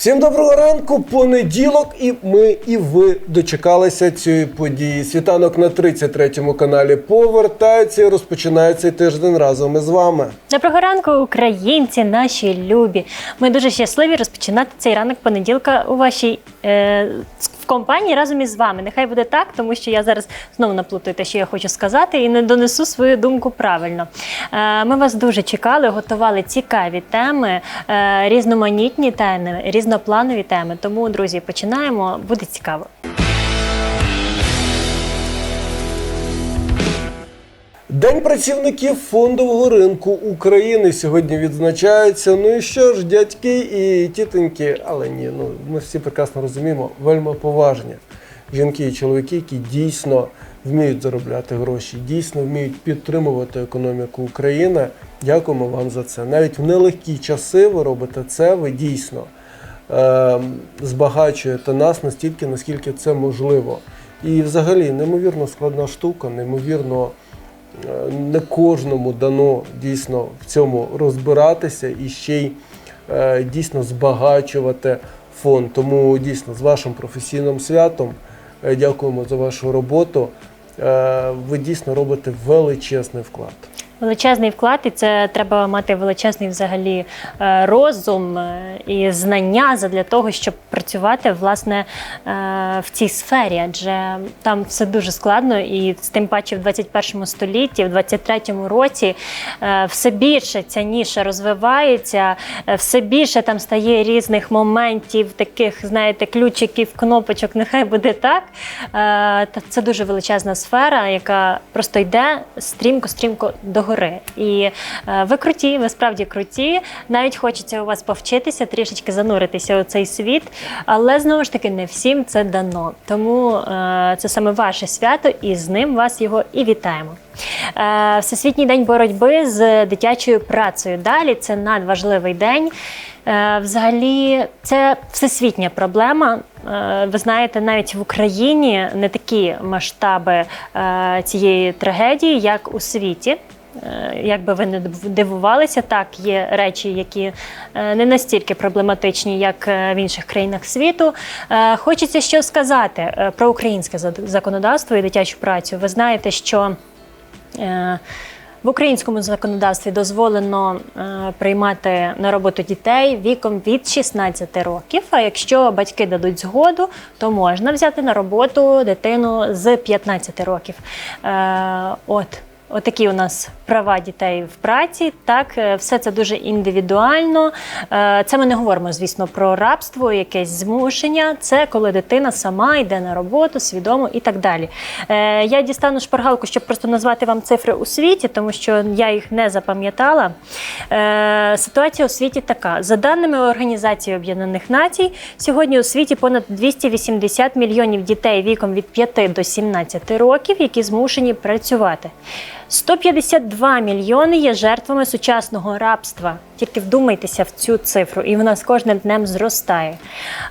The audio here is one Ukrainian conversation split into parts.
Всім доброго ранку, понеділок, і ми, і ви дочекалися цієї події. Світанок на 33-му каналі повертається і розпочинається тиждень разом із вами. Доброго ранку, українці, наші любі. Ми дуже щасливі розпочинати цей ранок понеділка у вашій е, компанії разом із вами. Нехай буде так, тому що я зараз знову наплутаю те, що я хочу сказати, і не донесу свою думку правильно. Е, ми вас дуже чекали, готували цікаві теми, е, різноманітні теми, різнопланові теми. Тому, друзі, починаємо. Буде цікаво. День працівників фондового ринку України сьогодні відзначається. Ну і що ж, дядьки і тітоньки, але ні, ну ми всі прекрасно розуміємо, вельми поважні жінки і чоловіки, які дійсно вміють заробляти гроші, дійсно вміють підтримувати економіку України. Дякуємо вам за це. Навіть в нелегкі часи ви робите це. Ви дійсно е, збагачуєте нас настільки, наскільки це можливо. І взагалі неймовірно складна штука, неймовірно. Не кожному дано дійсно в цьому розбиратися і ще й е, дійсно збагачувати фонд. Тому дійсно з вашим професійним святом е, дякуємо за вашу роботу. Е, Ви дійсно робите величезний вклад. Величезний вклад, і це треба мати величезний взагалі е, розум е, і знання для того, щоб працювати власне е, в цій сфері, адже там все дуже складно, і з тим паче в 21 столітті, в 23-му році все більше ця ніша розвивається, все більше там стає різних моментів, таких, знаєте, ключиків, кнопочок. Нехай буде так. Та це дуже величезна сфера, яка просто йде стрімко-стрімко до гори. І е, ви круті, ви справді круті. Навіть хочеться у вас повчитися, трішечки зануритися у цей світ, але знову ж таки не всім це дано. Тому е, це саме ваше свято, і з ним вас його і вітаємо. Е, Всесвітній день боротьби з дитячою працею. Далі це надважливий день. Взагалі, це всесвітня проблема. Ви знаєте, навіть в Україні не такі масштаби цієї трагедії, як у світі. Е, Як би ви не дивувалися, так є речі, які е, не настільки проблематичні, як е, в інших країнах світу. Хочеться що сказати про українське законодавство і дитячу працю. Ви знаєте, що в українському законодавстві дозволено приймати на роботу дітей віком від 16 років. А якщо батьки дадуть згоду, то можна взяти на роботу дитину з 15 років. От. Отакі у нас права дітей в праці. Так, е, все це дуже індивідуально. Е, Це ми не говоримо, звісно, про рабство, якесь змушення. Це коли дитина сама йде на роботу, свідомо і так далі. Е, Я дістану шпаргалку, щоб просто назвати вам цифри у світі, тому що я їх не запам'ятала. Ситуація у світі така: за даними Організації Об'єднаних Націй, сьогодні у світі понад 280 мільйонів дітей віком від 5 до 17 років, які змушені працювати. 152 мільйони є жертвами сучасного рабства. Тільки вдумайтеся в цю цифру, і вона з кожним днем зростає.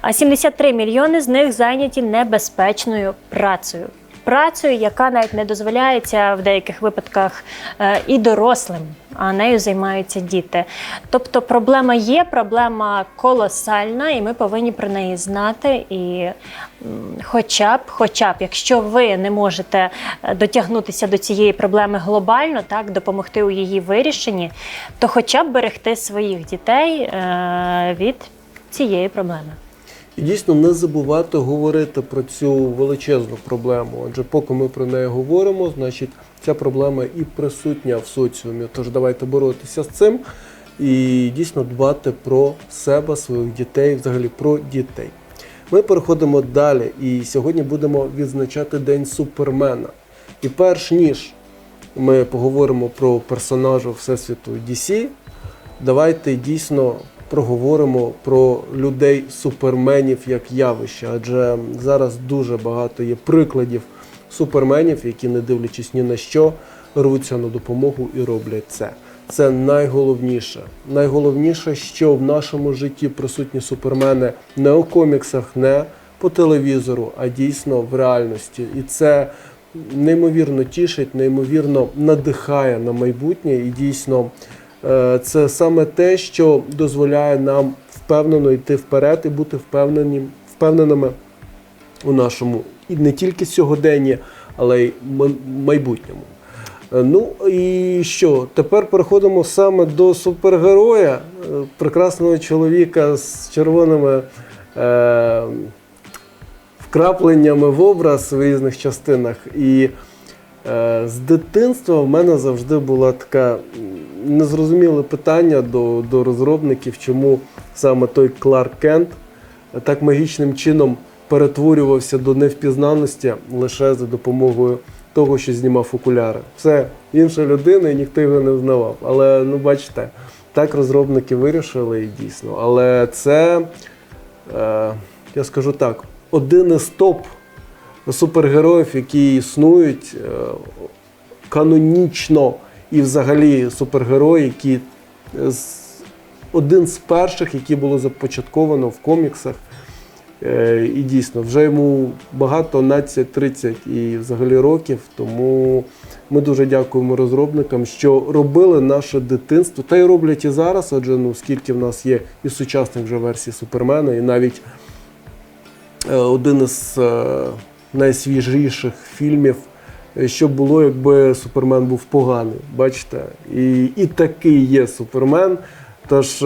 А 73 мільйони з них зайняті небезпечною працею. Працею, яка навіть не дозволяється в деяких випадках е, і дорослим, а нею займаються діти. Тобто проблема є, проблема колосальна, і ми повинні про неї знати. І хоча б, хоча б, якщо ви не можете е, дотягнутися до цієї проблеми глобально, так допомогти у її вирішенні, то хоча б берегти своїх дітей е, від цієї проблеми. І дійсно не забувати говорити про цю величезну проблему. Адже поки ми про неї говоримо, значить ця проблема і присутня в соціумі. Тож давайте боротися з цим і дійсно дбати про себе, своїх дітей, взагалі про дітей. Ми переходимо далі, і сьогодні будемо відзначати День Супермена. І перш ніж ми поговоримо про персонажа Всесвіту DC, давайте дійсно проговоримо про людей суперменів як явище, адже зараз дуже багато є прикладів суперменів, які, не дивлячись ні на що, рвуться на допомогу і роблять це. Це найголовніше. Найголовніше, що в нашому житті присутні супермени не у коміксах, не по телевізору, а дійсно в реальності. І це неймовірно тішить, неймовірно надихає на майбутнє і дійсно е, це саме те, що дозволяє нам впевнено йти вперед і бути впевнені, впевненими у нашому і не тільки сьогоденні, але й майбутньому. Е, Ну і що? Тепер переходимо саме до супергероя, е, прекрасного чоловіка з червоними е, вкрапленнями в образ в різних частинах. І е, з дитинства в мене завжди було таке незрозуміле питання до, до розробників, чому саме той Кларк Кент так магічним чином перетворювався до невпізнаності лише за допомогою того, що знімав окуляри. Це інша людина, і ніхто його не взнавав. Але ну бачите, так розробники вирішили і дійсно. Але це, е, я скажу так, один із топ супергероїв, які існують е, канонічно, і взагалі супергерої, які з- один з перших, які було започатковано в коміксах. Е, І дійсно, вже йому багато, 12-30 і взагалі років. Тому ми дуже дякуємо розробникам, що робили наше дитинство. Та й роблять і зараз, адже ну, скільки в нас є і сучасних вже версій Супермена, і навіть е, один із е, найсвіжіших фільмів, що було, якби Супермен був поганий. Бачите? І, і такий є Супермен. Тож е,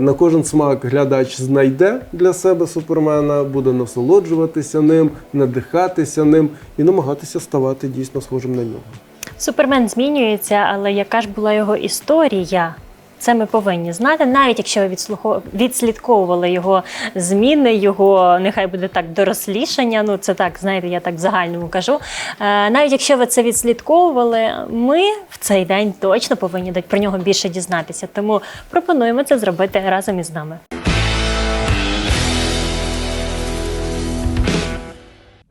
на кожен смак глядач знайде для себе супермена, буде насолоджуватися ним, надихатися ним і намагатися ставати дійсно схожим на нього. Супермен змінюється, але яка ж була його історія? Це ми повинні знати, навіть якщо ви відслідковували його зміни, його нехай буде так дорослішання. Ну це так, знаєте, я так в загальному кажу. Е, навіть якщо ви це відслідковували, ми в цей день точно повинні про нього більше дізнатися. Тому пропонуємо це зробити разом із нами.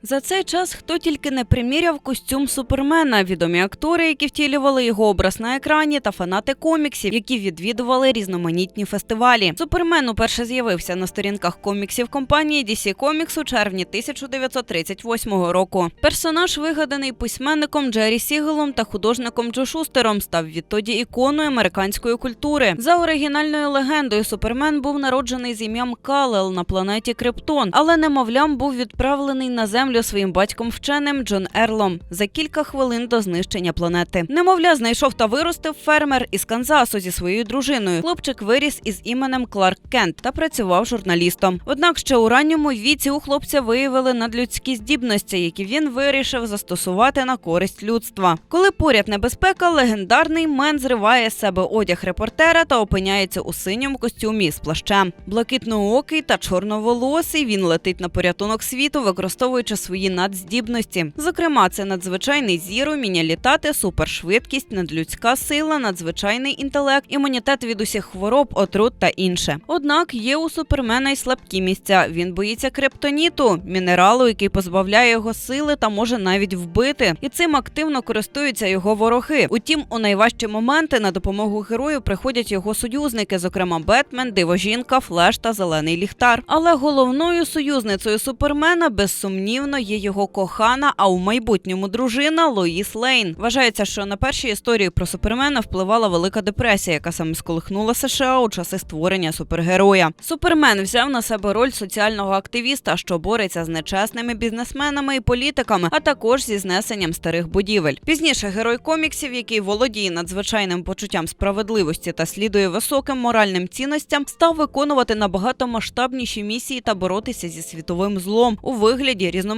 За цей час хто тільки не приміряв костюм супермена, відомі актори, які втілювали його образ на екрані, та фанати коміксів, які відвідували різноманітні фестивалі. Супермен уперше з'явився на сторінках коміксів компанії DC Comics у червні 1938 року. Персонаж, вигаданий письменником Джері Сігелом та художником Джо Шустером, став відтоді іконою американської культури. За оригінальною легендою, Супермен був народжений з ім'ям Калел на планеті Криптон, але немовлям був відправлений на землю своїм батьком вченим Джон Ерлом за кілька хвилин до знищення планети. Немовля знайшов та виростив фермер із Канзасу зі своєю дружиною. Хлопчик виріс із іменем Кларк Кент та працював журналістом. Однак ще у ранньому віці у хлопця виявили надлюдські здібності, які він вирішив застосувати на користь людства. Коли поряд небезпека, легендарний мен зриває з себе одяг репортера та опиняється у синьому костюмі з плащем. Блакитноокий та чорноволосий він летить на порятунок світу, використовуючи свої надздібності. Зокрема, це надзвичайний зір, уміння літати, супершвидкість, надлюдська сила, надзвичайний інтелект, імунітет від усіх хвороб, отрут та інше. Однак є у супермена й слабкі місця. Він боїться криптоніту, мінералу, який позбавляє його сили та може навіть вбити. І цим активно користуються його вороги. Утім, у найважчі моменти на допомогу герою приходять його союзники, зокрема Бетмен, Дивожінка, Флеш та Зелений Ліхтар. Але головною союзницею супермена безсумнівно є його кохана, а у майбутньому дружина Лоїс Лейн. Вважається, що на перші історії про супермена впливала велика депресія, яка саме сколихнула США у часи створення супергероя. Супермен взяв на себе роль соціального активіста, що бореться з нечесними бізнесменами і політиками, а також зі знесенням старих будівель. Пізніше герой коміксів, який володіє надзвичайним почуттям справедливості та слідує високим моральним цінностям, став виконувати набагато масштабніші місії та боротися зі світовим злом у вигляді різноманітних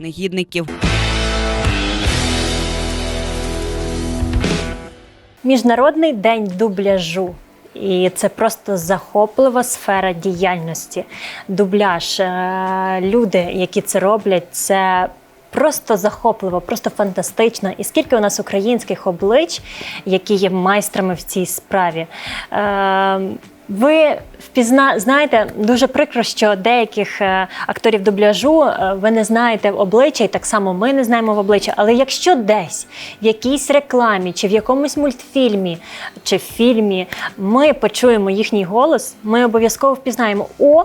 негідників. Міжнародний день дубляжу. І це просто захоплива сфера діяльності. Дубляж, е, люди, які це роблять, це просто захопливо, просто фантастично. І скільки у нас українських облич, які є майстрами в цій справі. Ви впізна знаєте, дуже прикро, що деяких е, акторів дубляжу е, ви не знаєте в обличчя, і так само ми не знаємо в обличчя. Але якщо десь в якійсь рекламі, чи в якомусь мультфільмі, чи в фільмі ми почуємо їхній голос, ми обов'язково впізнаємо о.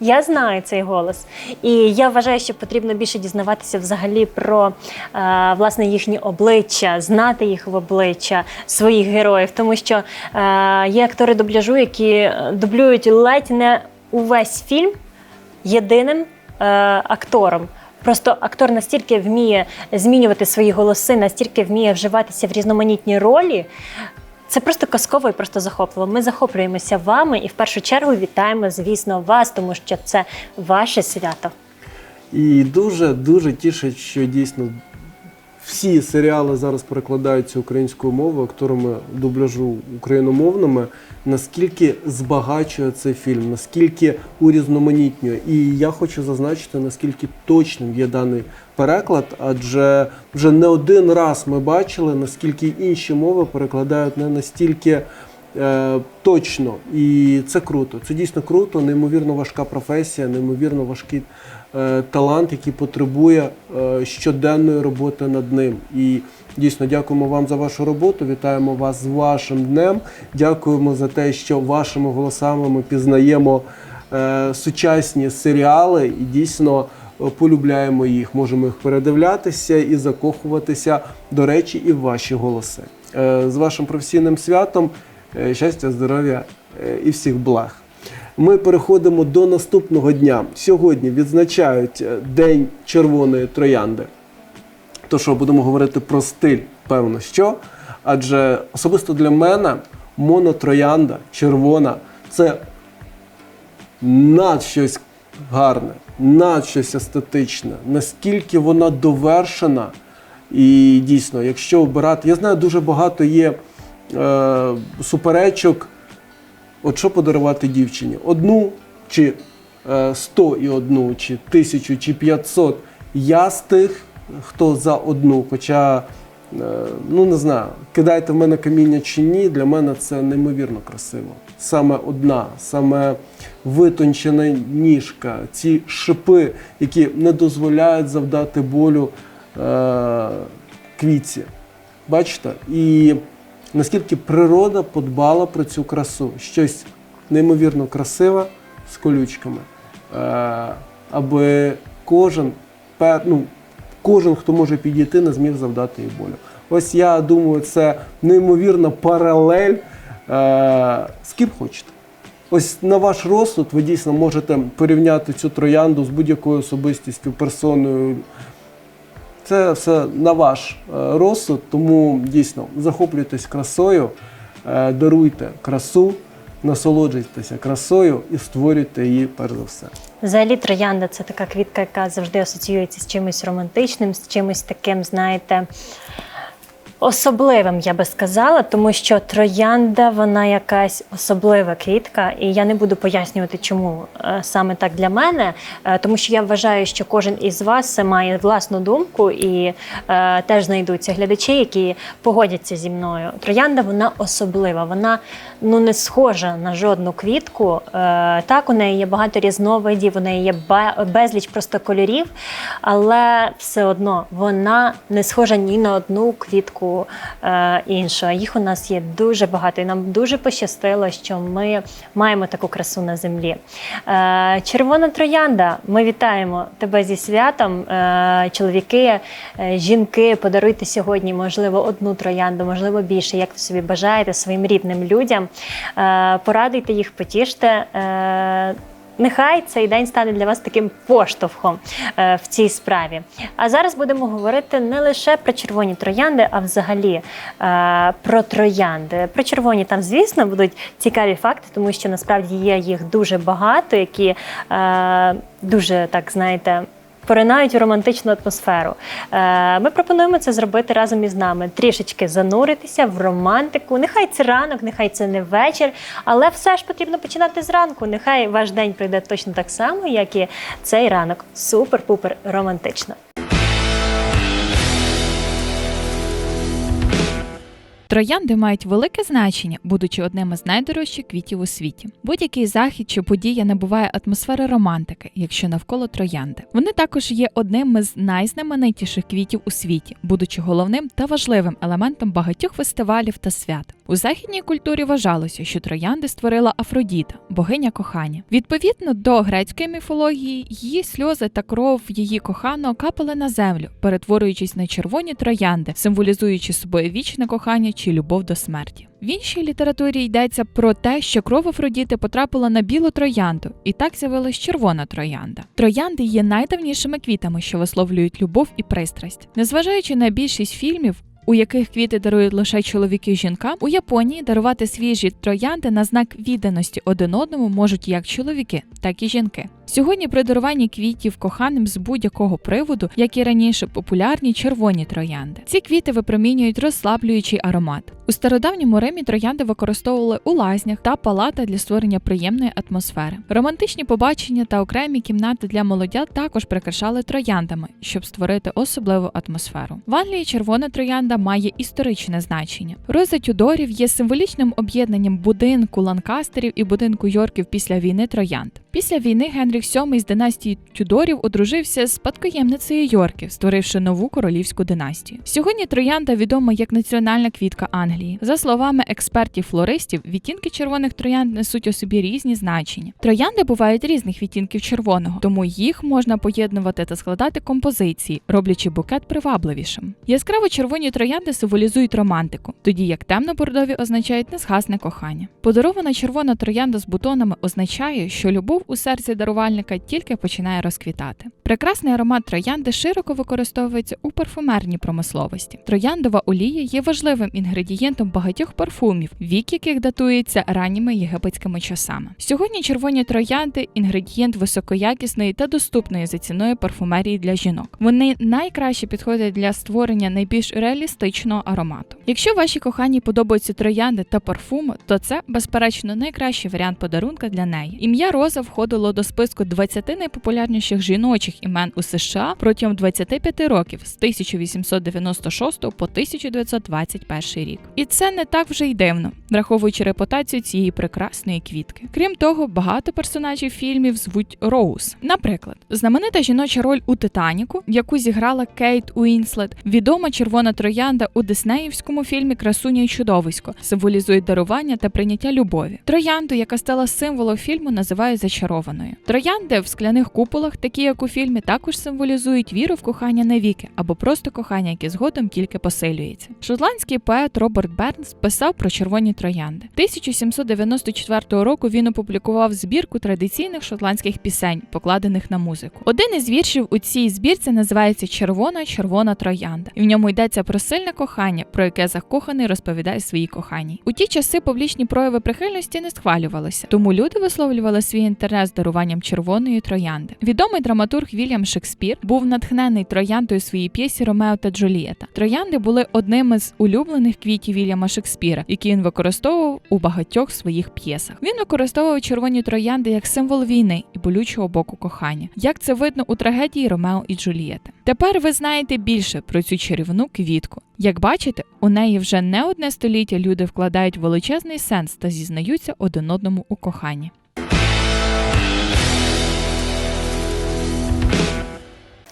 Я знаю цей голос, і я вважаю, що потрібно більше дізнаватися взагалі про е, власне їхні обличчя, знати їх в обличчя своїх героїв, тому що е, є актори дубляжу, які е, дублюють ледь не увесь фільм єдиним е, актором. Просто актор настільки вміє змінювати свої голоси, настільки вміє вживатися в різноманітні ролі. Це просто казково і просто захопливо. Ми захоплюємося вами і в першу чергу вітаємо, звісно, вас, тому що це ваше свято. І дуже дуже тішить, що дійсно всі серіали зараз перекладаються українською мовою, акторами дубляжу україномовними. Наскільки збагачує цей фільм, наскільки урізноманітнює. І я хочу зазначити, наскільки точним є даний переклад, адже вже не один раз ми бачили, наскільки інші мови перекладають не настільки е, точно. І це круто. Це дійсно круто, неймовірно важка професія, неймовірно важкий е, талант, який потребує е, щоденної роботи над ним. І дійсно дякуємо вам за вашу роботу. Вітаємо вас з вашим днем. Дякуємо за те, що вашими голосами ми пізнаємо е, сучасні серіали і дійсно. Е, Полюбляємо їх, можемо їх передивлятися і закохуватися, до речі, і в ваші голоси. Е, З вашим професійним святом, е, щастя, здоров'я і всіх благ. Ми переходимо до наступного дня. Сьогодні відзначають День червоної троянди. То що будемо говорити про стиль, певно, що. Адже особисто для мене монотроянда червона це над щось гарне, над щось естетичне, наскільки вона довершена. І дійсно, якщо обирати, я знаю, дуже багато є е, суперечок, от що подарувати дівчині? Одну чи е, 100 і одну, чи тисячу, чи 500. Я з тих, хто за одну. Хоча, ну не знаю, кидайте в мене каміння чи ні, для мене це неймовірно красиво. Саме одна, саме витончена ніжка, ці шипи, які не дозволяють завдати болю е, квітці. Бачите? І наскільки природа подбала про цю красу. Щось неймовірно красиве з колючками, е, аби кожен, ну, кожен, хто може підійти, не зміг завдати їй болю. Ось я думаю, це неймовірна паралель е, з ким хочете. Ось на ваш розсуд ви дійсно можете порівняти цю троянду з будь-якою особистістю, персоною. Це все на ваш е, розсуд, тому дійсно захоплюйтесь красою, е, даруйте красу, насолоджуйтеся красою і створюйте її перш за все. Взагалі, троянда це така квітка, яка завжди асоціюється з чимось романтичним, з чимось таким, знаєте, особливим, я би сказала, тому що троянда вона якась особлива квітка, і я не буду пояснювати, чому е, саме так для мене, е, тому що я вважаю, що кожен із вас має власну думку і е, теж знайдуться глядачі, які погодяться зі мною. Троянда вона особлива, вона ну не схожа на жодну квітку. Е, так, у неї є багато різновидів, у неї є безліч просто кольорів, але все одно вона не схожа ні на одну квітку е, іншу. Їх у нас є дуже багато, і нам дуже пощастило, що ми маємо таку красу на землі. Е, червона троянда, ми вітаємо тебе зі святом. Чоловіки, жінки, подаруйте сьогодні, можливо, одну троянду, можливо, більше, як ви собі бажаєте своїм рідним людям. Е, порадуйте їх, потіште. Е, Нехай цей день стане для вас таким поштовхом е, в цій справі. А зараз будемо говорити не лише про червоні троянди, а взагалі про троянди. Про червоні там, звісно, будуть цікаві факти, тому що насправді є їх дуже багато, які дуже так знаєте. Поринають у романтичну атмосферу. Е, Ми пропонуємо це зробити разом із нами. Трішечки зануритися в романтику. Нехай це ранок, нехай це не вечір, але все ж потрібно починати зранку. Нехай ваш день пройде точно так само, як і цей ранок. Супер-пупер романтично. Троянди мають велике значення, будучи одним із найдорожчих квітів у світі. Будь-який захід чи подія набуває атмосфери романтики, якщо навколо троянди. Вони також є одним із найзнаменитіших квітів у світі, будучи головним та важливим елементом багатьох фестивалів та свят. У західній культурі вважалося, що троянди створила Афродіта, богиня кохання. Відповідно до грецької міфології, її сльози та кров її коханого капали на землю, перетворюючись на червоні троянди, символізуючи собою вічне кохання чи любов до смерті. В іншій літературі йдеться про те, що кров Афродіти потрапила на білу троянду, і так з'явилась червона троянда. Троянди є найдавнішими квітами, що висловлюють любов і пристрасть. Незважаючи на більшість фільмів. У яких квіти дарують лише чоловіки жінкам, у Японії дарувати свіжі троянди на знак відданості один одному можуть як чоловіки, так і жінки. Сьогодні при даруванні квітів коханим з будь-якого приводу, як і раніше, популярні червоні троянди. Ці квіти випромінюють розслаблюючий аромат. У стародавньому Римі троянди використовували у лазнях та палатах для створення приємної атмосфери. Романтичні побачення та окремі кімнати для молодят також прикрашали трояндами, щоб створити особливу атмосферу. В Англії червона троянда має історичне значення. Роза Тюдорів є символічним об'єднанням будинку ланкастерів і будинку Йорків після війни троянд. Після війни Генріх VII з династії Тюдорів одружився з спадкоємницею Йорків, створивши нову королівську династію. Сьогодні троянда відома як національна квітка Англії. За словами експертів-флористів, відтінки червоних троянд несуть у собі різні значення. Троянди бувають різних відтінків червоного, тому їх можна поєднувати та складати композиції, роблячи букет привабливішим. Яскраво червоні троянди символізують романтику, тоді як темно-бордові означають незгасне кохання. Подарована червона троянда з бутонами означає, що любов у серці дарувальника тільки починає розквітати. Прекрасний аромат троянди широко використовується у парфумерній промисловості. Трояндова олія є важливим інгредієнтом багатьох парфумів, вік яких датується ранніми єгипетськими часами. Сьогодні червоні троянди інгредієнт високоякісної та доступної за ціною парфумерії для жінок. Вони найкраще підходять для створення найбільш реалістичного аромату. Якщо вашій коханій подобаються троянди та парфуми, то це безперечно найкращий варіант подарунка для неї. Ім'я Роза входило до списку 20 найпопулярніших жіночих імен у США протягом 25 років з 1896 по 1921 рік. І це не так вже й дивно, враховуючи репутацію цієї прекрасної квітки. Крім того, багато персонажів фільмів звуть Роуз. Наприклад, знаменита жіноча роль у Титаніку, яку зіграла Кейт Уінслет, відома червона троянда у диснеївському фільмі Красуня і чудовисько символізує дарування та прийняття любові. Троянду, яка стала символом фільму, називають зачарованою. Троянди в скляних куполах, такі як у фільмі, також символізують віру в кохання навіки або просто кохання, яке згодом тільки посилюється. Шотландський поет Роберт Бернс писав про червоні троянди. 1794 року він опублікував збірку традиційних шотландських пісень, покладених на музику. Один із віршів у цій збірці називається Червона червона троянда, і в ньому йдеться про сильне кохання, про яке закоханий розповідає своїй коханій. У ті часи публічні прояви прихильності не схвалювалися, тому люди висловлювали свій інтерес даруванням червоної троянди. Відомий драматург Вільям Шекспір був натхнений трояндою своїй п'єсі Ромео та Джулієта. Троянди були одними з улюблених квітів Вільяма Шекспіра, які він використовував у багатьох своїх п'єсах. Він використовував червоні троянди як символ війни і болючого боку кохання, як це видно у трагедії Ромео і Джулієти. Тепер ви знаєте більше про цю чарівну квітку. Як бачите, у неї вже не одне століття люди вкладають величезний сенс та зізнаються один одному у коханні.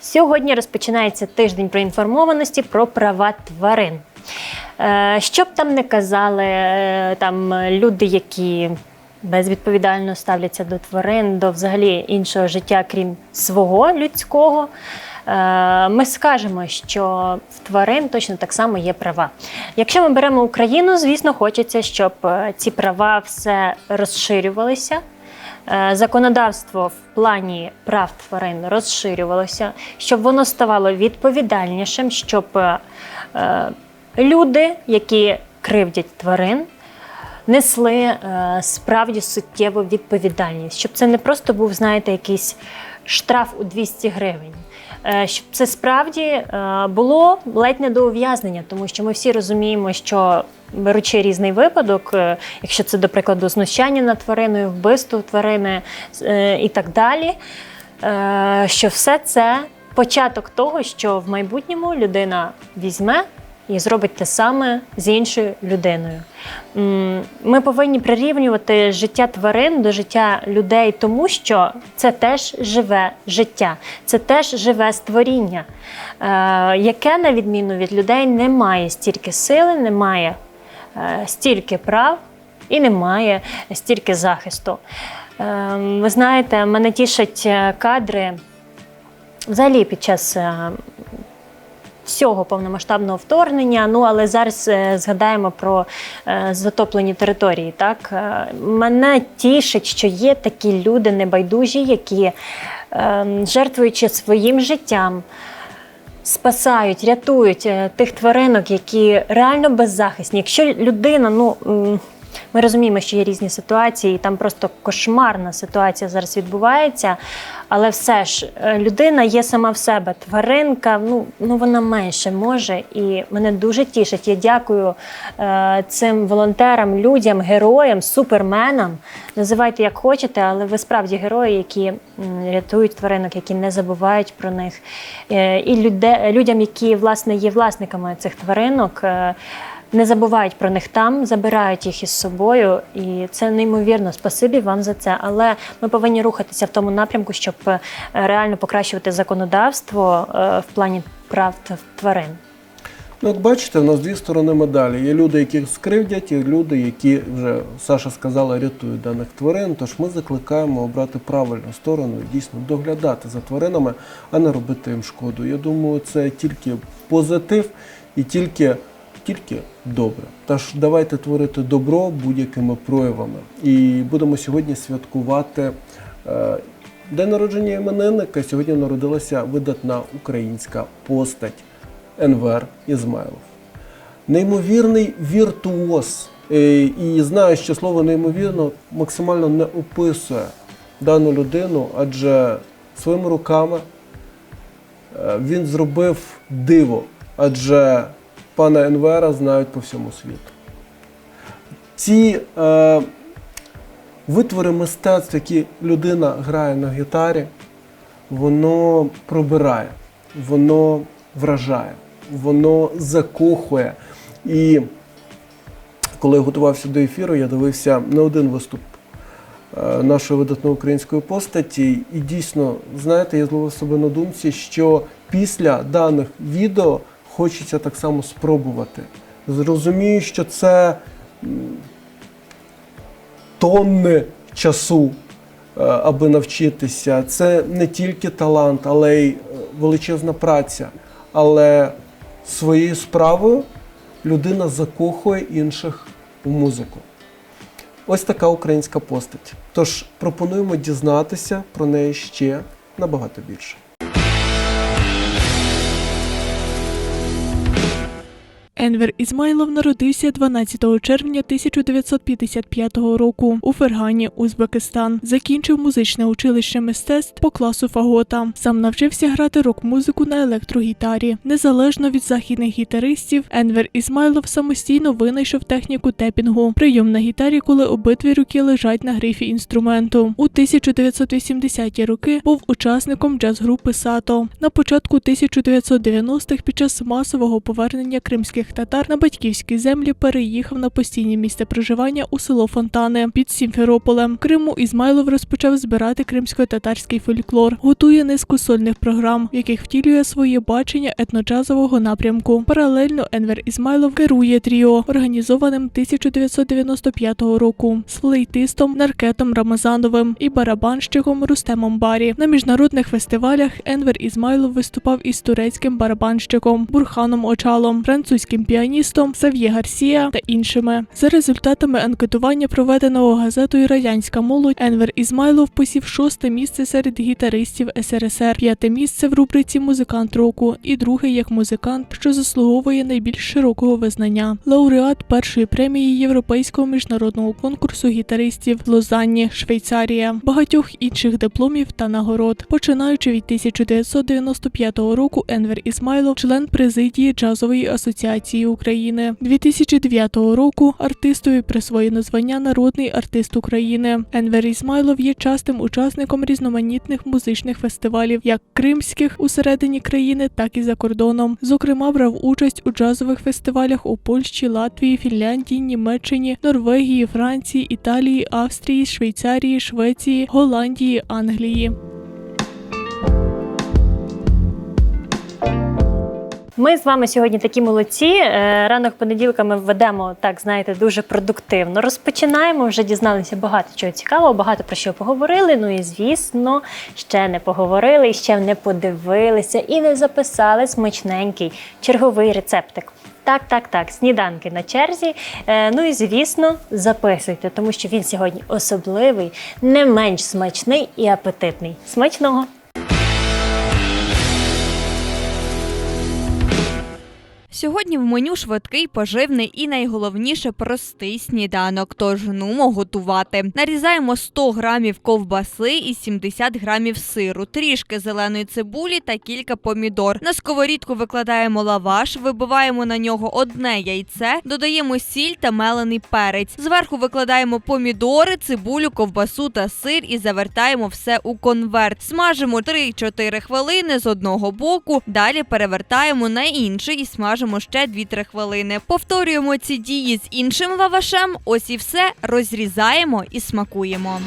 Сьогодні розпочинається тиждень проінформованості про права тварин. Е, Що б там не казали е, там люди, які безвідповідально ставляться до тварин, до взагалі іншого життя, крім свого людського. е, Ми скажемо, що в тварин точно так само є права. Якщо ми беремо Україну, звісно, хочеться, щоб ці права все розширювалися. Е, Законодавство в плані прав тварин розширювалося, щоб воно ставало відповідальнішим, щоб е, е, люди, які кривдять тварин, несли справді суттєву відповідальність, щоб це не просто був, знаєте, якийсь штраф у 200 гривень. Щоб це справді було ледь не до ув'язнення, тому що ми всі розуміємо, що беручи різний випадок, е, якщо це, до прикладу, знущання над твариною, вбивство тварини е, і так далі, е, що все це початок того, що в майбутньому людина візьме і зробить те саме з іншою людиною. Ми повинні прирівнювати життя тварин до життя людей, тому що це теж живе життя, це теж живе створіння, яке, на відміну від людей, не має стільки сили, не має стільки прав і немає стільки захисту. Е, Ви знаєте, мене тішать е, кадри взагалі під час е, всього повномасштабного вторгнення. Ну але зараз е, згадаємо про е, затоплені території. Так Е, мене тішить, що є такі люди небайдужі, які е, жертвуючи своїм життям. Спасають, рятують е, тих тваринок, які реально беззахисні. Якщо людина, ну ми розуміємо, що є різні ситуації, і там просто кошмарна ситуація зараз відбувається. Але все ж е, людина є сама в себе. Тваринка, ну, ну вона менше може. І мене дуже тішить. Я дякую е, цим волонтерам, людям, героям, суперменам. Називайте як хочете, але ви справді герої, які рятують тваринок, які не забувають про них. Е, і люде, людям, які власне є власниками цих тваринок. е, не забувають про них там, забирають їх із собою, і це неймовірно. Спасибі вам за це. Але ми повинні рухатися в тому напрямку, щоб е, реально покращувати законодавство е, в плані прав тварин. Ну, як бачите, в нас дві сторони медалі. Є люди, які скривдять, і люди, які вже Саша сказала, рятують даних тварин. Тож ми закликаємо обрати правильну сторону і дійсно доглядати за тваринами, а не робити їм шкоду. Я думаю, це тільки позитив і тільки, тільки добре. Тож давайте творити добро будь-якими проявами. І будемо сьогодні святкувати. е, День народження іменинника сьогодні народилася видатна українська постать. Енвер Ізмайлов. Неймовірний віртуоз. Е, І знаю, що слово неймовірно максимально не описує дану людину, адже своїми руками е, він зробив диво, адже пана Енвера знають по всьому світу. Ці е, витвори мистецтв, які людина грає на гітарі, воно пробирає, воно вражає, воно закохує. І коли я готувався до ефіру, я дивився не один виступ е, нашої видатної української постаті. І дійсно, знаєте, я зловив себе на думці, що після даних відео хочеться так само спробувати. Зрозумію, що це тонни часу, е, аби навчитися. Це не тільки талант, але й е, величезна праця. Але своєю справою людина закохує інших у музику. Ось така українська постать. Тож пропонуємо дізнатися про неї ще набагато більше. Енвер Ізмайлов народився 12 червня 1955 року у Фергані, Узбекистан. Закінчив музичне училище мистецтв по класу фагота. Сам навчився грати рок-музику на електрогітарі. Незалежно від західних гітаристів, Енвер Ізмайлов самостійно винайшов техніку тепінгу. Прийом на гітарі, коли обидві руки лежать на грифі інструменту. У 1980-ті роки був учасником джаз-групи Сато. На початку 1990-х під час масового повернення кримських татар на батьківські землі переїхав на постійне місце проживання у село Фонтани під Сімферополем. В Криму Ізмайлов розпочав збирати кримсько-татарський фольклор, готує низку сольних програм, в яких втілює своє бачення етноджазового напрямку. Паралельно Енвер Ізмайлов керує тріо, організованим 1995 року з флейтистом Наркетом Рамазановим і барабанщиком Рустемом Барі. На міжнародних фестивалях Енвер Ізмайлов виступав із турецьким барабанщиком Бурханом Очалом, французьким піаністом Сав'є Гарсія та іншими. За результатами анкетування, проведеного газетою Радянська молодь, Енвер Ізмайлов посів шосте місце серед гітаристів СРСР, п'яте місце в рубриці Музикант року і друге як музикант, що заслуговує найбільш широкого визнання. Лауреат першої премії Європейського міжнародного конкурсу гітаристів в Лозанні, Швейцарія, багатьох інших дипломів та нагород. Починаючи від 1995 року, Енвер Ізмайлов, член президії джазової асоціації України. 2009 року артистові присвоєно звання Народний артист України. Енвер Ізмайлов є частим учасником різноманітних музичних фестивалів, як кримських усередині країни, так і за кордоном. Зокрема, брав участь у джазових фестивалях у Польщі, Латвії, Фінляндії, Німеччині, Норвегії, Франції, Італії, Австрії, Швейцарії, Швеції, Голландії, Англії. Ми з вами сьогодні такі молодці. Е, Ранок понеділка ми ведемо так, знаєте, дуже продуктивно. Розпочинаємо. Вже дізналися багато чого цікавого, багато про що поговорили. Ну і звісно, ще не поговорили, ще не подивилися і не записали смачненький черговий рецептик. Так, так, так, сніданки на черзі. Е, ну і звісно, записуйте, тому що він сьогодні особливий, не менш смачний і апетитний. Смачного! Сьогодні в меню швидкий, поживний і найголовніше простий сніданок. Тож нумо готувати. Нарізаємо 100 грамів ковбаси і 70 грамів сиру, трішки зеленої цибулі та кілька помідор. На сковорідку викладаємо лаваш, вибиваємо на нього одне яйце, додаємо сіль та мелений перець. Зверху викладаємо помідори, цибулю, ковбасу та сир і завертаємо все у конверт. Смажимо 3-4 хвилини з одного боку. Далі перевертаємо на інший і смажимо ще 2-3 хвилини. Повторюємо ці дії з іншим лавашем. Ось і все розрізаємо і смакуємо.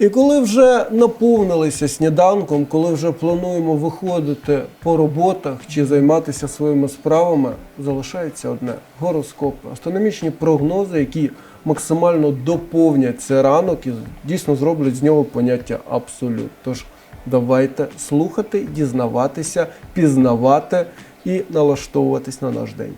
І коли вже наповнилися сніданком, коли вже плануємо виходити по роботах чи займатися своїми справами, залишається одне гороскопи, астрономічні прогнози, які максимально доповнять цей ранок і дійсно зроблять з нього поняття абсолют. Тож давайте слухати, дізнаватися, пізнавати і налаштовуватись на наш день.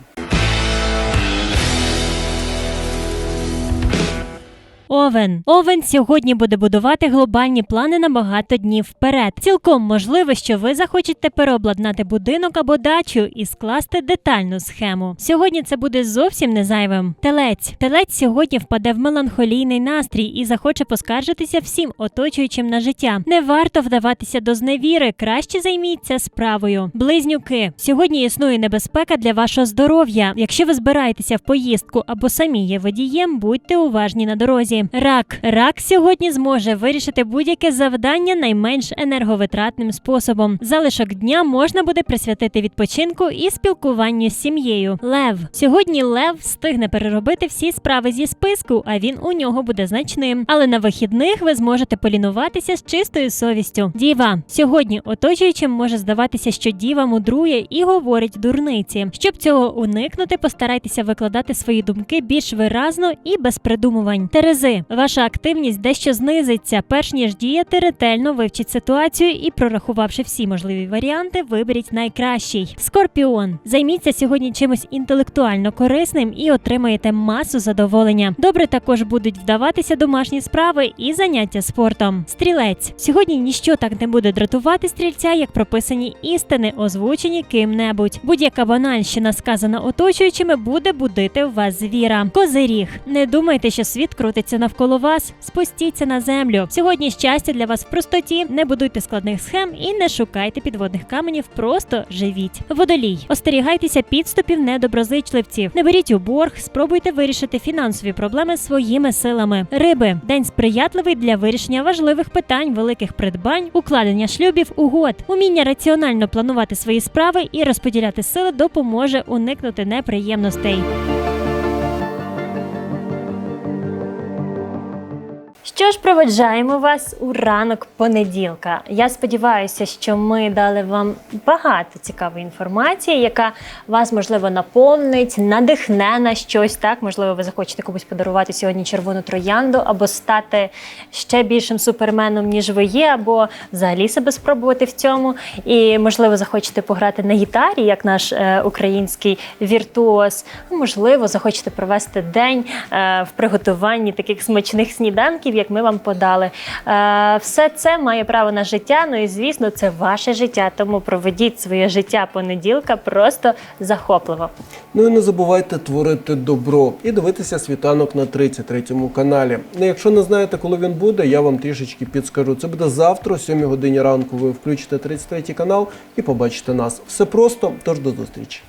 Овен. Овен сьогодні буде будувати глобальні плани на багато днів вперед. Цілком можливо, що ви захочете переобладнати будинок або дачу і скласти детальну схему. Сьогодні це буде зовсім не зайвим. Телець. Телець сьогодні впаде в меланхолійний настрій і захоче поскаржитися всім оточуючим на життя. Не варто вдаватися до зневіри, краще займіться справою. Близнюки. Сьогодні існує небезпека для вашого здоров'я. Якщо ви збираєтеся в поїздку або самі є водієм, будьте уважні на дорозі. Рак. Рак сьогодні зможе вирішити будь-яке завдання найменш енерговитратним способом. Залишок дня можна буде присвятити відпочинку і спілкуванню з сім'єю. Лев. Сьогодні Лев встигне переробити всі справи зі списку, а він у нього буде значним. Але на вихідних ви зможете полінуватися з чистою совістю. Діва. Сьогодні оточуючим може здаватися, що діва мудрує і говорить дурниці. Щоб цього уникнути, постарайтеся викладати свої думки більш виразно і без придумувань. Терези. Ваша активність дещо знизиться, перш ніж діяти, ретельно вивчіть ситуацію і, прорахувавши всі можливі варіанти, виберіть найкращий. Скорпіон. Займіться сьогодні чимось інтелектуально корисним і отримаєте масу задоволення. Добре також будуть вдаватися домашні справи і заняття спортом. Стрілець. Сьогодні ніщо так не буде дратувати стрільця, як прописані істини, озвучені ким-небудь. Будь-яка банальщина, сказана оточуючими, буде будити в вас звіра. Козиріг. Не думайте, що світ крутиться навколо вас. Спустіться на землю. Сьогодні щастя для вас в простоті. Не будуйте складних схем і не шукайте підводних каменів. Просто живіть. Водолій. Остерігайтеся підступів недоброзичливців. Не беріть у борг, спробуйте вирішити фінансові проблеми своїми силами. Риби. День сприятливий для вирішення важливих питань, великих придбань, укладення шлюбів, угод. Уміння раціонально планувати свої справи і розподіляти сили допоможе уникнути неприємностей. Що ж, проведжаємо вас у ранок понеділка. Я сподіваюся, що ми дали вам багато цікавої інформації, яка вас можливо наповнить, надихне на щось. Так, можливо, ви захочете комусь подарувати сьогодні червону троянду, або стати ще більшим суперменом, ніж ви є, або взагалі себе спробувати в цьому. І можливо, захочете пограти на гітарі, як наш е, український віртуоз. Можливо, захочете провести день е, в приготуванні таких смачних сніданків, як ми вам подали. Е, все це має право на життя. Ну і звісно, це ваше життя. Тому проведіть своє життя понеділка просто захопливо. Ну і не забувайте творити добро і дивитися світанок на 33-му каналі. Ну, якщо не знаєте, коли він буде, я вам трішечки підскажу. Це буде завтра, о 7 годині ранку. Ви включите 33 канал і побачите нас. Все просто, тож до зустрічі.